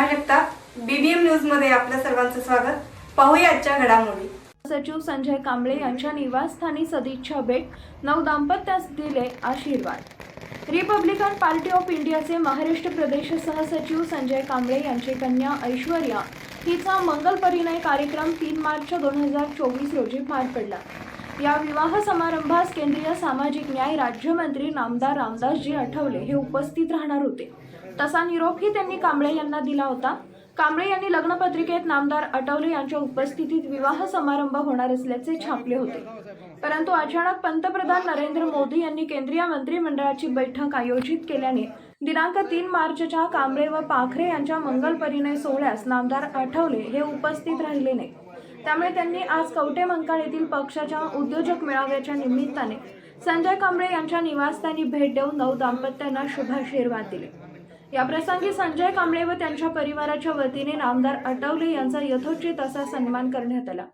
Neha Jagtap BBM न्यूजमध्ये आपल्या सर्वांचं स्वागत. पाहूया आजच्या घडामोडी. सचिव संजय कांबळे यांच्या निवासस्थानी सदिच्छा भेट नऊ दाम्पत्यास दिले आशीर्वाद. रिपब्लिकन पार्टी ऑफ इंडियाचे महाराष्ट्र प्रदेश सहसचिव संजय कांबळे यांची कन्या ऐश्वर्या हिचा मंगल परिणय कार्यक्रम तीन मार्च दोन हजार चोवीस रोजी पार पडला. या विवाह समारंभास केंद्रीय सामाजिक न्याय राज्यमंत्री नामदार रामदासजी आठवले हे उपस्थित राहणार होते. तसा निरोपही त्यांनी कांबळे यांना दिला होता. कांबळे यांनी लग्नपत्रिकेत नामदार आठवले यांच्या उपस्थितीत विवाह समारंभ होणार असल्याचे छापले होते. परंतु अचानक पंतप्रधान नरेंद्र मोदी यांनी केंद्रीय मंत्रिमंडळाची बैठक आयोजित केल्याने दिनांक तीन मार्चच्या कांबळे व पाखरे यांच्या मंगल परिणय सोहळ्यास नामदार आठवले हे उपस्थित राहिले नाही. त्यामुळे त्यांनी आज कवटे मंकाळ येथील पक्षाच्या उद्योजक मेळाव्याच्या निमित्ताने संजय कांबळे यांच्या निवासस्थानी भेट देऊन नऊ दाम्पत्यांना शुभाशीर्वाद दिले. या प्रसंगी संजय कांबळे व त्यांच्या परिवाराच्या वतीने नामदार अटवले यांचा यथोचित असा सन्मान करण्यात आला.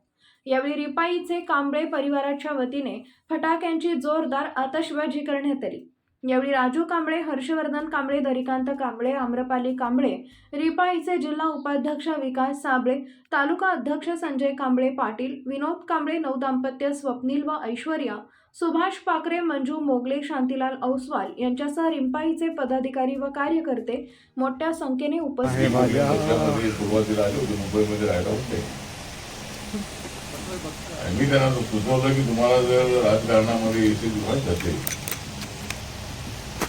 यावेळी रिपाईचे कांबळे परिवाराच्या वतीने फटाक्यांची जोरदार आतषबाजी करण्यात आली. यावेळी राजू कांबळे हर्षवर्धन कांबळे दरिकांत कांबळे आम्रपाली कांबळे रिपाईचे जिल्हा उपाध्यक्ष विकास साबळे तालुका अध्यक्ष संजय कांबळे पाटील विनोद कांबळे नवदाम्पत्य स्वप्नील व ऐश्वर्या सुभाष पाकरे मंजू मोगले शांतीलाल औसवाल यांच्यासह रिंपाईचे पदाधिकारी व कार्यकर्ते मोठ्या संख्येने उपस्थित मी त्यांना सुचवलं की तुम्हाला जर राजकारणामध्ये यशस्वी व्हायचं असेल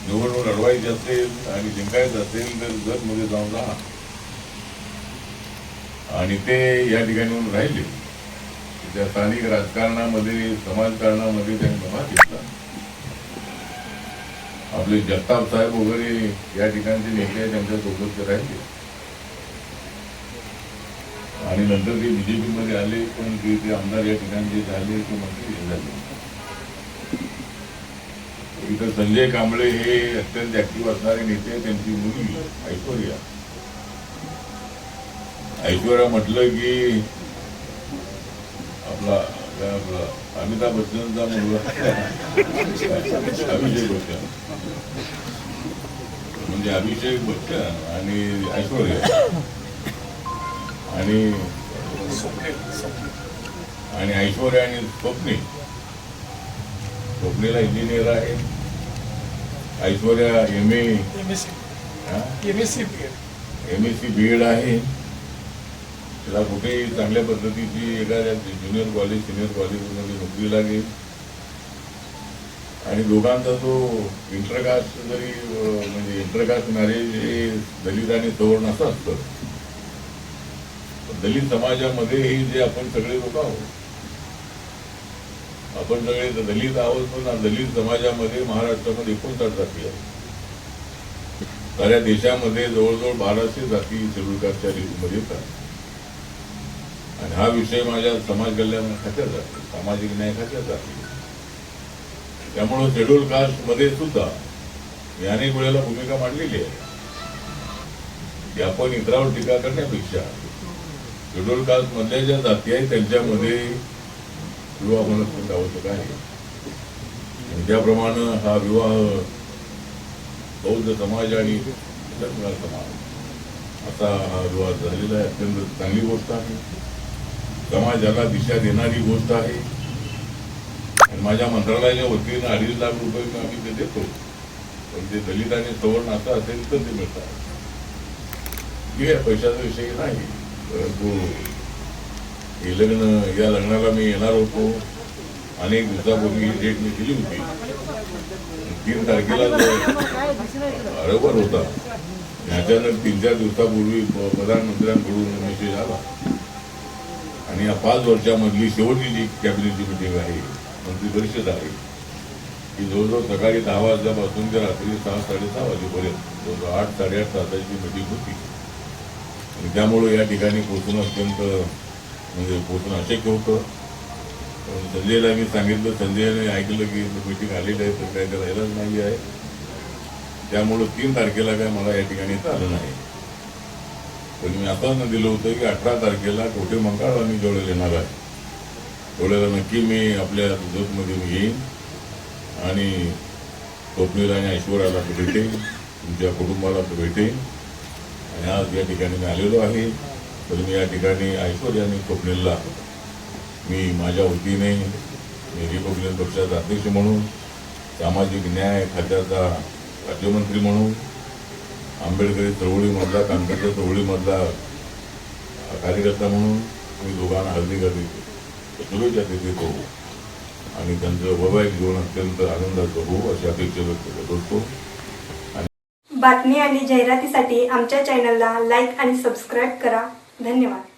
निवडणूक लढवायची असेल आणि जिंकायचं असेल तर जतमध्ये जाऊन राहा. आणि ते या ठिकाणी राहिले. त्या स्थानिक राजकारणामध्ये समाजकारणामध्ये त्यांनी भाग घेतला. आपले जगताप साहेब वगैरे या ठिकाणचे नेते त्यांच्यासोबत राहिले. आणि नंतर ते बीजेपी मध्ये आले पण ते ते आमदार या ठिकाणचे झाले ते मंत्री झाले. इथं संजय कांबळे हे अत्यंत ऍक्टिव्ह असणारे नेते. त्यांची मुलगी ऐश्वर्या. ऐश्वर्या म्हटलं की आपला काय आपला अमिताभ बच्चनचा मुलगा. अभिषेक बच्चन. म्हणजे अभिषेक बच्चन आणि ऐश्वर्या. आणि आणि ऐश्वर्या आणि स्वप्नी स्वप्नीला इंजिनियर आहे. Aishwarya M A M S C B Ed आहे. तिला कुठेही चांगल्या पद्धतीची एखाद्या ज्युनियर कॉलेज सिनियर कॉलेजमध्ये नोकरी लागेल. आणि दोघांचा जो इंटरकास्ट जरी म्हणजे इंटरकास्ट मॅरेज हे दलित आणि सवर्ण असं असतं. दलित समाजामध्ये जे आपण सगळे लोक आहोत आपण सगळे दलित आहोत म्हणून दलित समाजामध्ये महाराष्ट्रामध्ये एकोणसाठ जाती आहेत. साऱ्या देशामध्ये जवळजवळ बाराशे जाती शेड्यूल कास्टच्या लिस्टमध्ये येतात. आणि हा विषय माझ्या समाज कल्याण खात्यात जातो. सामाजिक न्याय खात्यात जातो. त्यामुळं शेड्यूल कास्टमध्ये सुद्धा मी अनेक वेळेला भूमिका मांडलेली आहे. की आपण इतरावर टीका करण्यापेक्षा शेड्यूल कास्टमधल्या ज्या जाती आहेत त्यांच्यामध्ये विवाह होणं खूप आवश्यक आहे आणि त्याप्रमाणे हा विवाह बौद्ध समाज आणि धर्मगार समाज. असा हा विवाह झालेला आहे. अत्यंत चांगली गोष्ट आहे. समाजाला दिशा देणारी गोष्ट आहे. आणि माझ्या मंत्रालयाच्या वतीनं अडीच लाख रुपये मी आम्ही ते देतो. पण ते दलित आणि सवर्ण असं असेल तर ते मिळतात. ठीक पैशाचा विषय नाही. परंतु हे लग्न या लग्नाला मी येणार होतो. अनेक दिवसापूर्वी ही डेट मी दिली होती. तीन तारखेला रविवार होता. अचानक तीन चार दिवसापूर्वी प्रधानमंत्र्यांकडून मेसेज आला. आणि या पाच वर्षामधली शेवटची जी कॅबिनेटची मिटिंग आहे मंत्री परिषद आहे की जवळजवळ सकाळी दहा वाजल्यापासून ते रात्री सहा साडेसहा वाजेपर्यंत जवळजवळ आठ साडेआठ तासाची मिटिंग होती. आणि त्यामुळं या ठिकाणी पोहोचून अत्यंत म्हणजे पोहोचणं अशक्य होतं. पण संजयला मी सांगितलं संजयने ऐकलं की मीटिंग आलेली आहे तर काय करायलाच नाही आहे. त्यामुळं तीन तारखेला काय मला या ठिकाणी येता आलं नाही. पण मी असं दिलं होतं की अठरा तारखेला कोठे मंकाळ आम्ही जवळ येणार आहे. तेवढ्याला नक्की मी आपल्या जोतमध्ये मी येईन. आणि स्वप्नीला आणि ऐश्वर्याला भेटेन तुमच्या कुटुंबाला भेटेन. आणि आज या ठिकाणी मी आलेलो आहे. तर मी या ठिकाणी ऐश्वर्या आणि स्वप्नीलला मी माझ्या वतीने मी रिपब्लिकन पक्षाचा अध्यक्ष म्हणून सामाजिक न्याय खात्याचा राज्यमंत्री म्हणून आंबेडकरी चळवळीमधला कामगारच्या चळवळीमधला कार्यकर्ता म्हणून मी दोघांना हल्ली करते शुभेच्छा देतो आणि त्यांचं वैवाहिक जीवन अत्यंत आनंदाचं हो अशी अपेक्षा व्यक्त करत असतो. बातमी आणि जाहिरातीसाठी आमच्या चॅनलला लाईक आणि सबस्क्राईब करा. धन्यवाद.